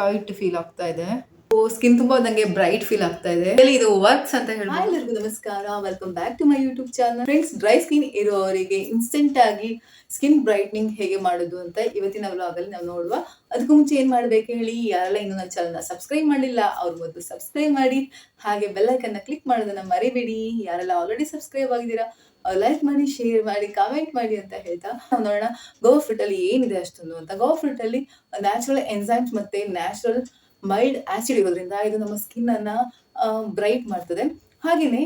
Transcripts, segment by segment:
Tight feel ಆಗ್ತಾ ಇದೆ. Skin ತುಂಬಾ ನಂಗೆ ಬ್ರೈಟ್ ಫೀಲ್ ಆಗ್ತಾ ಇದೆ. ಇದು ವರ್ಕ್ಸ್ ಅಂತ ಹೇಳಿ ಎಲ್ಲರಿಗೂ ನಮಸ್ಕಾರ. Welcome back to my YouTube channel friends dry skin ಇರುವವರಿಗೆ ಇನ್ಸ್ಟೆಂಟ್ ಆಗಿ ಸ್ಕಿನ್ ಬ್ರೈಟ್ನಿಂಗ್ ಹೇಗೆ ಮಾಡೋದು ಅಂತ ಇವತ್ತಿನ ವ್ಲಾಗ್ ಅಲ್ಲಿ ನಾವು ನೋಡುವ. ಅದಕ್ಕೂ ಮುಂಚೆ ಏನ್ ಮಾಡ್ಬೇಕು ಹೇಳಿ? ಯಾರೆಲ್ಲ ಇನ್ನೂ ನನ್ನ ಚಾನಲ್ ಸಬ್ಸ್ಕ್ರೈಬ್ ಮಾಡಿಲ್ಲ, ಅವ್ರ ಮೊದಲು ಸಬ್ಸ್ಕ್ರೈಬ್ ಮಾಡಿ. ಹಾಗೆ ಬೆಲ್ಲೈಕನ್ನ ಕ್ಲಿಕ್ ಮಾಡೋದನ್ನ ಮರಿಬೇಡಿ. ಯಾರೆಲ್ಲ ಆಲ್ರೆಡಿ ಸಬ್ಸ್ಕ್ರೈಬ್ ಆಗಿದ್ದೀರಾ ಲೈಕ್ ಮಾಡಿ ಶೇರ್ ಮಾಡಿ ಕಾಮೆಂಟ್ ಮಾಡಿ ಅಂತ ಹೇಳ್ತಾ ನೋಡೋಣ ಗೋವಾ ಫ್ರೂಟ್ ಅಲ್ಲಿ ಏನಿದೆ ಅಷ್ಟೊಂದು ಅಂತ. ಗೋವಾ ಫ್ರೂಟಲ್ಲಿ ನ್ಯಾಚುರಲ್ ಎನ್ಸೈಮ್ಸ್ ಮತ್ತೆ ನ್ಯಾಚುರಲ್ ಮೈಲ್ಡ್ ಆಸಿಡ್ ಇರೋದ್ರಿಂದ ಇದು ನಮ್ಮ ಸ್ಕಿನ್ ಅನ್ನ ಬ್ರೈಟ್ ಮಾಡ್ತದೆ. ಹಾಗೆಯೇ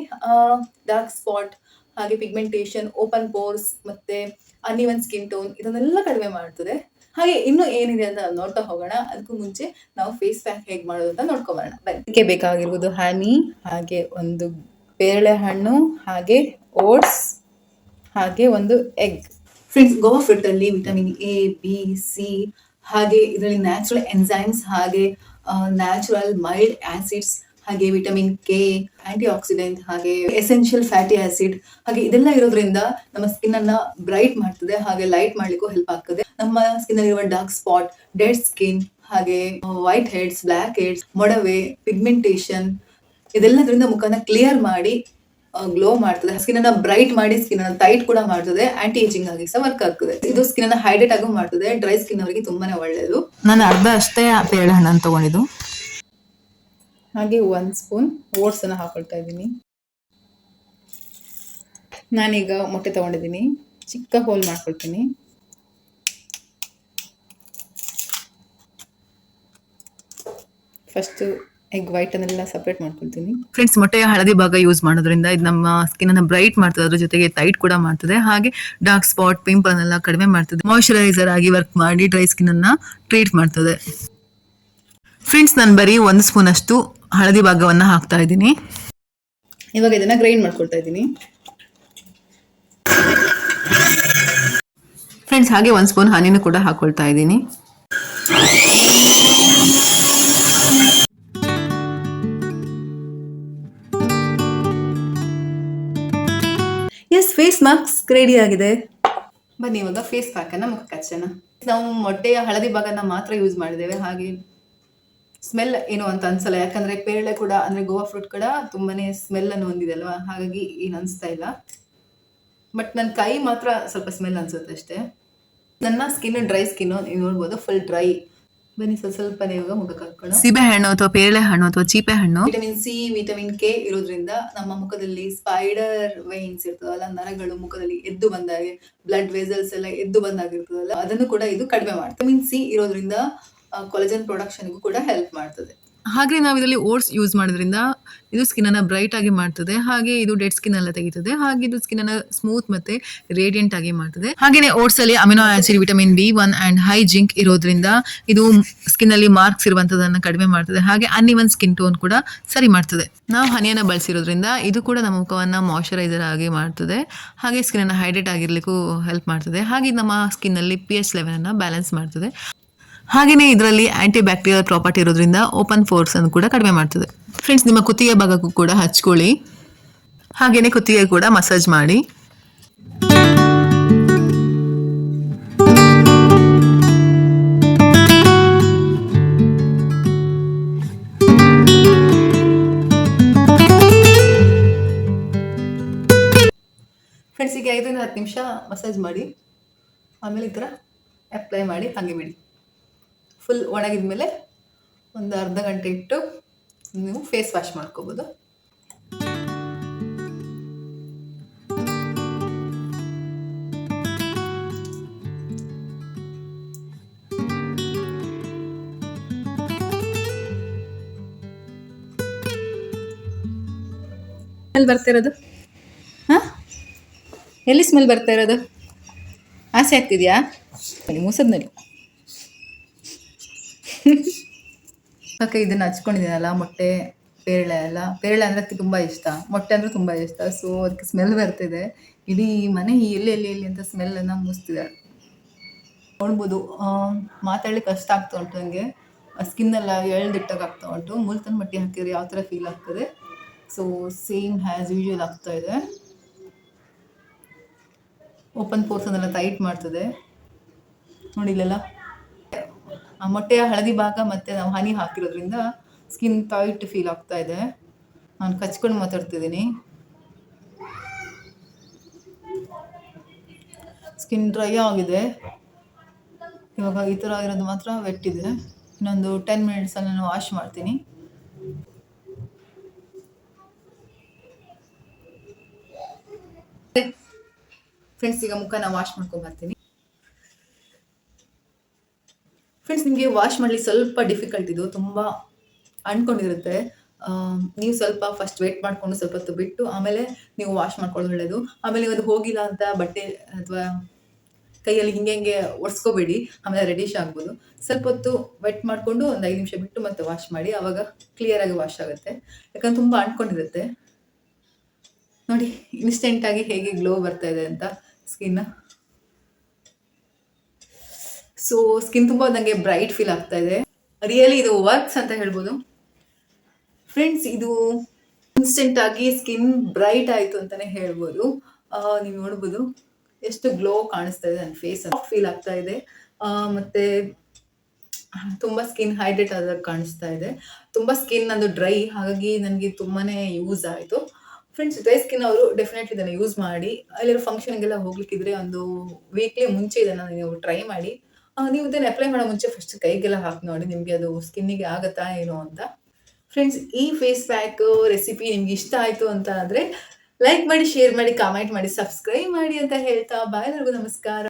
ಡಾರ್ಕ್ ಸ್ಪಾಟ್ ಹಾಗೆ ಪಿಗ್ಮೆಂಟೇಷನ್ ಓಪನ್ ಪೋರ್ಸ್ ಮತ್ತೆ ಅನ್ಇವನ್ ಸ್ಕಿನ್ ಟೋನ್ ಇದನ್ನೆಲ್ಲ ಕಡಿಮೆ ಮಾಡ್ತದೆ. ಹಾಗೆ ಇನ್ನು ಏನಿದೆ ಅಂತ ನೋಡ್ತಾ ಹೋಗೋಣ. ಅದಕ್ಕೂ ಮುಂಚೆ ನಾವು ಫೇಸ್ ಪ್ಯಾಕ್ ಹೇಗೆ ಮಾಡೋದು ಅಂತ ನೋಡ್ಕೊಂಬರೋಣ. ಅದಕ್ಕೆ ಬೇಕಾಗಿರುವುದು ಹನಿ, ಹಾಗೆ ಒಂದು ಪೇರಳೆ ಹಣ್ಣು ಹಾಗೆ ಓಟ್ಸ್, ಹಾಗೆ ಒಂದು ಎಗ್. ಫ್ರೆಂಡ್ಸ್ ಗೋವಾ ಫ್ರೂಟ್ ಅಲ್ಲಿ ವಿಟಮಿನ್ ಎ ಬಿ ಸಿ ಹಾಗೆ ಇದರಲ್ಲಿ ನ್ಯಾಚುರಲ್ ಎನ್ಸೈಮ್ಸ್ ಹಾಗೆ ನ್ಯಾಚುರಲ್ ಮೈಲ್ಡ್ ಆಸಿಡ್ಸ್ ಹಾಗೆ ವಿಟಮಿನ್ ಕೆ ಆಂಟಿ ಆಕ್ಸಿಡೆಂಟ್ ಹಾಗೆ ಎಸೆನ್ಷಿಯಲ್ ಫ್ಯಾಟಿ ಆಸಿಡ್ ಹಾಗೆ ಇದೆಲ್ಲ ಇರೋದ್ರಿಂದ ನಮ್ಮ ಸ್ಕಿನ್ ಅನ್ನ ಬ್ರೈಟ್ ಮಾಡ್ತದೆ, ಹಾಗೆ ಲೈಟ್ ಮಾಡ್ಲಿಕ್ಕೂ ಹೆಲ್ಪ್ ಆಗ್ತದೆ. ನಮ್ಮ ಸ್ಕಿನ್ ಅಲ್ಲಿರುವ ಡಾರ್ಕ್ ಸ್ಪಾಟ್ ಡೆಡ್ ಸ್ಕಿನ್ ಹಾಗೆ ವೈಟ್ ಹೆಡ್ಸ್ ಬ್ಲ್ಯಾಕ್ ಹೆಡ್ಸ್ ಮೊಡವೆ ಪಿಗ್ಮೆಂಟೇಷನ್ ಇದೆಲ್ಲದರಿಂದ ಮುಖನ ಕ್ಲಿಯರ್ ಮಾಡಿ ಗ್ಲೋ ಮಾಡ್ತದೆ. ಸ್ಕಿನ್ ಅನ್ನ ಬ್ರೈಟ್ ಮಾಡಿ ಸ್ಕಿನ್ ಅನ್ನ ಟೈಟ್ ಕೂಡ ಮಾಡ್ತದೆ. ಆಂಟಿ ಏಜಿಂಗ್ ಆಗಿ ಸಹ ವರ್ಕ್ ಆಗ್ತದೆ. ಇದು ಸ್ಕಿನ್ ಅನ್ನ ಹೈಡ್ರೇಟ್ ಆಗೂ ಮಾಡ್ತದೆ. ಡ್ರೈ ಸ್ಕಿನ್ ಅವರಿಗೆ ತುಂಬಾನೇ ಒಳ್ಳೇದು. ನಾನು ಅರ್ಧ ಅಷ್ಟೇ ಪೇರಳೆ ಹಣ್ಣನ್ನು ತಗೊಂಡಿದ್ದು. ಹಾಗೆ ಒನ್ ಸ್ಪೂನ್ ಓಟ್ಸ್ ಅನ್ನ ಹಾಕೊಳ್ತಾ ಇದ್ದೀನಿ. ನಾನೀಗ ಮೊಟ್ಟೆ ತಗೊಂಡಿದ್ದೀನಿ. ಚಿಕ್ಕ ಹೋಲ್ ಮಾಡ್ಕೊಳ್ತೀನಿ. ಫಸ್ಟ್ ಎಗ್ ವೈಟ್ ಅನ್ನೆಲ್ಲ ಸಪ್ರೇಟ್ ಮಾಡ್ಕೊಳ್ತೀನಿ. ಫ್ರೆಂಡ್ಸ್ ಮೊಟ್ಟೆಯ ಹಳದಿ ಭಾಗ ಯೂಸ್ ಮಾಡೋದ್ರಿಂದ ಇದು ನಮ್ಮ ಸ್ಕಿನ್ ಅನ್ನ ಬ್ರೈಟ್ ಮಾಡ್ತದೆ ಅದ್ರ ಜೊತೆಗೆ ಟೈಟ್ ಕೂಡ ಮಾಡ್ತದೆ. ಹಾಗೆ ಡಾರ್ಕ್ ಸ್ಪಾಟ್ ಪಿಂಪಲ್ ಅನ್ನೆಲ್ಲ ಕಡಿಮೆ ಮಾಡ್ತದೆ. ಮಾಯಿಶ್ಚರೈಸರ್ ಆಗಿ ವರ್ಕ್ ಮಾಡಿ ಡ್ರೈ ಸ್ಕಿನ್ ಅನ್ನ ಟ್ರೀಟ್ ಮಾಡ್ತದೆ. ಫ್ರೆಂಡ್ಸ್ ನಾನು ಬರೀ ಒಂದು ಸ್ಪೂನ್ ಅಷ್ಟು ಹಳದಿ ಭಾಗವನ್ನ ಹಾಕ್ತಾ ಇದ್ದೀನಿ. ಇವಾಗ ಇದನ್ನ ಗ್ರೈಂಡ್ ಮಾಡ್ಕೊಳ್ತಾ ಇದ್ದೀನಿ. ಫ್ರೆಂಡ್ಸ್ ಹಾಗೆ ಒಂದು ಸ್ಪೂನ್ ಹನಿನೂ ಕೂಡ ಹಾಕೊಳ್ತಾ ಇದ್ದೀನಿ. ಫೇಸ್ ಮಾಸ್ಕ್ ರೆಡಿ ಆಗಿದೆ. ಬನ್ನಿ ಇವಾಗ ಫೇಸ್ ಪ್ಯಾಕ್ ಅನ್ನ ಮುಖಕ್ಕೆ ಹಚ್ಚೋಣ. ನಾವು ಮೊಟ್ಟೆಯ ಹಳದಿ ಭಾಗನ ಮಾತ್ರ ಯೂಸ್ ಮಾಡಿದ್ದೇವೆ. ಹಾಗೆ ಸ್ಮೆಲ್ ಏನು ಅಂತ ಅನ್ಸಲ್ಲ. ಯಾಕಂದ್ರೆ ಪೇರಳೆ ಕೂಡ, ಅಂದ್ರೆ ಗೋವಾ ಫ್ರೂಟ್ ಕೂಡ ತುಂಬಾನೇ ಸ್ಮೆಲ್ ಅನ್ನು ಹೊಂದಿದೆ ಅಲ್ವಾ? ಹಾಗಾಗಿ ಏನು ಅನ್ಸ್ತಾ ಇಲ್ಲ. ಬಟ್ ನನ್ನ ಕೈ ಮಾತ್ರ ಸ್ವಲ್ಪ ಸ್ಮೆಲ್ ಅನ್ಸುತ್ತೆ ಅಷ್ಟೇ. ನನ್ನ ಸ್ಕಿನ್ ಡ್ರೈ ಸ್ಕಿನ್ ನೀವು ನೋಡ್ಬೋದು ಫುಲ್ ಡ್ರೈ ಬನ್ನಿ ಸ್ವಲ್ಪ ಸ್ವಲ್ಪನೇ ಇವಾಗ ಮುಖಕ್ಕೆ ಹಾಕೋಣ ಸೀಬೆ ಹಣ್ಣು ಅಥವಾ ಪೇರಳೆ ಹಣ್ಣು ಅಥವಾ ಚೀಪೆ ಹಣ್ಣು. ವಿಟಮಿನ್ ಸಿ ವಿಟಮಿನ್ ಕೆ ಇರೋದ್ರಿಂದ ನಮ್ಮ ಮುಖದಲ್ಲಿ ಸ್ಪೈಡರ್ ವೈನ್ಸ್ ಇರ್ತದಲ್ಲ ನರಗಳು ಮುಖದಲ್ಲಿ ಎದ್ದು ಬಂದಾಗೆ ಬ್ಲಡ್ ವೆಸಲ್ಸ್ ಎಲ್ಲ ಎದ್ದು ಬಂದಾಗಿರ್ತದಲ್ಲ ಅದನ್ನು ಕೂಡ ಇದು ಕಡಿಮೆ ಮಾಡ್ತದೆ. ವಿಟಮಿನ್ ಸಿ ಇರೋದ್ರಿಂದ ಕೊಲಜನ್ ಪ್ರೊಡಕ್ಷನ್ಗೂ ಕೂಡ ಹೆಲ್ಪ್ ಮಾಡ್ತದೆ. ಹಾಗೆ ನಾವು ಇದರಲ್ಲಿ ಓಟ್ಸ್ ಯೂಸ್ ಮಾಡೋದ್ರಿಂದ ಇದು ಸ್ಕಿನ್ ಅನ್ನ ಬ್ರೈಟ್ ಆಗಿ ಮಾಡ್ತದೆ, ಹಾಗೆ ಇದು ಡೆಡ್ ಸ್ಕಿನ್ ಎಲ್ಲ ತೆಗಿತದೆ, ಹಾಗೆ ಇದು ಸ್ಕಿನ್ ಅನ್ನ ಸ್ಮೂತ್ ಮತ್ತೆ ರೇಡಿಯಂಟ್ ಆಗಿ ಮಾಡ್ತದೆ. ಹಾಗೆ ಓಟ್ಸ್ ಅಲ್ಲಿ amino acid, vitamin B one and high zinc ಇರೋದ್ರಿಂದ ಇದು ಸ್ಕಿನ್ ಅಲ್ಲಿ ಮಾರ್ಕ್ಸ್ ಇರುವಂತದನ್ನ ಕಡಿಮೆ ಮಾಡ್ತದೆ, ಹಾಗೆ ಅನ್ಇವನ್ ಸ್ಕಿನ್ ಟೋನ್ ಕೂಡ ಸರಿ ಮಾಡ್ತದೆ. ನಾವು ಹನಿಯನ್ನ ಬಳಸಿರೋದ್ರಿಂದ ಇದು ಕೂಡ ನಮ್ಮ ಮುಖವನ್ನ ಮಾಯಶ್ಚರೈಸರ್ ಆಗಿ ಮಾಡ್ತದೆ, ಹಾಗೆ ಸ್ಕಿನ್ ಅನ್ನ ಹೈಡ್ರೇಟ್ ಆಗಿರ್ಲಿಕ್ಕೂ ಹೆಲ್ಪ್ ಮಾಡ್ತದೆ, ಹಾಗೆ ನಮ್ಮ ಸ್ಕಿನ್ ಅಲ್ಲಿ ಪಿ ಎಚ್ ಲೆವೆಲ್ ಅನ್ನ ಬ್ಯಾಲೆನ್ಸ್ ಮಾಡ್ತದೆ. ಹಾಗೆಯೇ ಇದರಲ್ಲಿ ಆಂಟಿ ಬ್ಯಾಕ್ಟೀರಿಯಲ್ ಪ್ರಾಪರ್ಟಿ ಇರೋದ್ರಿಂದ ಓಪನ್ ಫೋರ್ಸ್ ಅನ್ನು ಕೂಡ ಕಡಿಮೆ ಮಾಡ್ತದೆ. ಫ್ರೆಂಡ್ಸ್ ನಿಮ್ಮ ಕುತ್ತಿಗೆ ಭಾಗಕ್ಕೂ ಕೂಡ ಹಚ್ಕೊಳ್ಳಿ. ಹಾಗೆಯೇ ಕುತ್ತಿಗೆ ಕೂಡ ಮಸಾಜ್ ಮಾಡಿ. ಫ್ರೆಂಡ್ಸ್ ಈಗ ಐದರಿಂದ ಹತ್ತು ನಿಮಿಷ ಮಸಾಜ್ ಮಾಡಿ. ಆಮೇಲೆ ಈ ಥರ ಅಪ್ಲೈ ಮಾಡಿ, ಹಾಗೆ ಬಿಡಿ. ಫುಲ್ ಒಣಗಿದ ಮೇಲೆ ಒಂದು ಅರ್ಧ ಗಂಟೆ ಇಟ್ಟು ನೀವು ಫೇಸ್ ವಾಶ್ ಮಾಡ್ಕೋಬೋದು. ಸ್ಮೆಲ್ ಬರ್ತಾ ಇರೋದು? ಹಾಂ? ಎಲ್ಲಿ ಸ್ಮೆಲ್ ಬರ್ತಾ ಇರೋದು? ಆಸೆ ಆಗ್ತಿದ್ಯಾ? ಮುಸದ್ನಲ್ಲಿ ಓಕೆ ಇದನ್ನ ಹಚ್ಕೊಂಡಿದ್ದೀನಲ್ಲ, ಮೊಟ್ಟೆ, ಪೇರಳೆ ಎಲ್ಲ. ಪೇರಳೆ ಅಂದ್ರೆ ತುಂಬಾ ಇಷ್ಟ. ಮೊಟ್ಟೆ ಅಂದ್ರೆ ತುಂಬ ಇಷ್ಟ. ಸೊ ಅದಕ್ಕೆ ಸ್ಮೆಲ್ ಬರ್ತಿದೆ. ಇಡೀ ಮನೆ ಎಲ್ಲಿ ಎಲ್ಲಿ ಎಲ್ಲಿ ಅಂತ ಸ್ಮೆಲ್ಲನ್ನು ಮುಗಿಸ್ತಿದೆ. ನೋಡ್ಬೋದು ಮಾತಾಡ್ಲಿಕ್ಕೆ ಕಷ್ಟ ಆಗ್ತಾ ಉಂಟು ನನಗೆ ಸ್ಕಿನ್ ಎಲ್ಲ ಎಳ್ದಿಟ್ಟಾಗ ಆಗ್ತಾ ಉಂಟು. ಮುಲ್ತನ್ ಮಟ್ಟಿ ಹಾಕಿದ್ರೆ ಯಾವ ಥರ ಫೀಲ್ ಆಗ್ತದೆ? ಸೊ ಸೇಮ್ ಹ್ಯಾಸ್ ಯೂಶುವಲ್ ಆಗ್ತಾ ಇದೆ. ಓಪನ್ ಪೋರ್ಸನ್ನೆಲ್ಲ ಟೈಟ್ ಮಾಡ್ತದೆ. ನೋಡಿ ಇಲ್ಲೆಲ್ಲ ಆ ಮೊಟ್ಟೆಯ ಹಳದಿ ಭಾಗ ಮತ್ತೆ ನಾವು ಹನಿ ಹಾಕಿರೋದ್ರಿಂದ ಸ್ಕಿನ್ ಟೈಟ್ ಫೀಲ್ ಆಗ್ತಾ ಇದೆ. ನಾನು ಕಚ್ಕೊಂಡು ಮಾತಾಡ್ತಿದ್ದೀನಿ. ಸ್ಕಿನ್ ಡ್ರೈ ಆಗಿದೆ. ಇವಾಗ ಈ ಥರ ಆಗಿರೋದು ಮಾತ್ರ ವೆಟ್ಟಿದೆ ಇನ್ನೊಂದು ಟೆನ್ ಮಿನಿಟ್ಸಲ್ಲಿ ನಾನು ವಾಶ್ ಮಾಡ್ತೀನಿ. ಫ್ರೆಂಡ್ಸ್ ಈಗ ಮುಖನ ವಾಶ್ ಮಾಡ್ಕೊಂಡು ಬರ್ತೀನಿ. ಫ್ರೆಂಡ್ಸ್ ನಿಮಗೆ ವಾಶ್ ಮಾಡಲಿಕ್ಕೆ ಸ್ವಲ್ಪ ಡಿಫಿಕಲ್ಟ್ ಇದು. ತುಂಬ ಅಂದ್ಕೊಂಡಿರುತ್ತೆ ನೀವು ಸ್ವಲ್ಪ ಫಸ್ಟ್ ವೇಟ್ ಮಾಡಿಕೊಂಡು ಸ್ವಲ್ಪ ಹೊತ್ತು ಬಿಟ್ಟು ಆಮೇಲೆ ನೀವು ವಾಶ್ ಮಾಡ್ಕೊಳ್ಳೋದು ಒಳ್ಳೆಯದು ಆಮೇಲೆ ಅದು ಹೋಗಿಲ್ಲ ಅಂತ ಬಟ್ಟೆ ಅಥವಾ ಕೈಯಲ್ಲಿ ಹಿಂಗೆ ಹಿಂಗೆ ಒರೆಸ್ಕೋಬೇಡಿ. ಆಮೇಲೆ ರೆಡಿಶ್ ಆಗ್ಬೋದು. ಸ್ವಲ್ಪ ಹೊತ್ತು ವೆಟ್ ಮಾಡಿಕೊಂಡು ಒಂದು ಐದು ನಿಮಿಷ ಬಿಟ್ಟು ಮತ್ತೆ ವಾಶ್ ಮಾಡಿ. ಆವಾಗ ಕ್ಲಿಯರಾಗಿ ವಾಶ್ ಆಗುತ್ತೆ. ಯಾಕಂದ್ರೆ ತುಂಬ ಅಂಟ್ಕೊಂಡಿರುತ್ತೆ. ನೋಡಿ ಇನ್ಸ್ಟೆಂಟಾಗಿ ಹೇಗೆ ಗ್ಲೋ ಬರ್ತಾ ಇದೆ ಅಂತ ಸ್ಕಿನ್ ಸೊ ಸ್ಕಿನ್ ತುಂಬ ನನಗೆ ಬ್ರೈಟ್ ಫೀಲ್ ಆಗ್ತಾ ಇದೆ. ರಿಯಲಿ ಇದು ವರ್ಕ್ಸ್ ಅಂತ ಹೇಳ್ಬೋದು. ಫ್ರೆಂಡ್ಸ್ ಇದು ಇನ್ಸ್ಟೆಂಟ್ ಆಗಿ ಸ್ಕಿನ್ ಬ್ರೈಟ್ ಆಯಿತು ಅಂತಾನೆ ಹೇಳ್ಬೋದು. ನೀವು ನೋಡ್ಬೋದು. ಎಷ್ಟು ಗ್ಲೋ ಕಾಣಿಸ್ತಾ ಇದೆ ನನ್ನ ಫೇಸ್ ಫೀಲ್ ಆಗ್ತಾ ಇದೆ. ಮತ್ತು ತುಂಬ ಸ್ಕಿನ್ ಹೈಡ್ರೇಟ್ ಆದಾಗ ಕಾಣಿಸ್ತಾ ಇದೆ. ತುಂಬ ಸ್ಕಿನ್ ನಂದು ಡ್ರೈ ಹಾಗಾಗಿ ನನಗೆ ತುಂಬಾ ಯೂಸ್ ಆಯಿತು. ಫ್ರೆಂಡ್ಸ್ ಡ್ರೈ ಸ್ಕಿನ್ ಅವರು ಡೆಫಿನೆಟ್ಲಿ ಇದನ್ನು ಯೂಸ್ ಮಾಡಿ. ಅಲ್ಲಿರೋ ಫಂಕ್ಷನ್ಗೆಲ್ಲ ಹೋಗ್ಲಿಕ್ಕಿದ್ರೆ ಒಂದು ವೀಕ್ಲಿ ಮುಂಚೆ ಇದನ್ನು ನೀವು ಟ್ರೈ ಮಾಡಿ. ನೀವು ಇದನ್ನು ಅಪ್ಲೈ ಮಾಡೋ ಮುಂಚೆ ಫಸ್ಟ್ ಕೈಗೆಲ್ಲ ಹಾಕಿ ನೋಡಿ, ನಿಮಗೆ ಅದು ಸ್ಕಿನ್ನಿಗೆ ಆಗುತ್ತಾ ಏನೋ ಅಂತ. ಫ್ರೆಂಡ್ಸ್ ಈ ಫೇಸ್ ಪ್ಯಾಕ್ ರೆಸಿಪಿ ನಿಮ್ಗೆ ಇಷ್ಟ ಆಯಿತು ಅಂತ ಅಂದರೆ ಲೈಕ್ ಮಾಡಿ ಶೇರ್ ಮಾಡಿ ಕಾಮೆಂಟ್ ಮಾಡಿ ಸಬ್ಸ್ಕ್ರೈಬ್ ಮಾಡಿ ಅಂತ ಹೇಳ್ತಾ, ಬಾಯ್ ನಮಸ್ಕಾರ.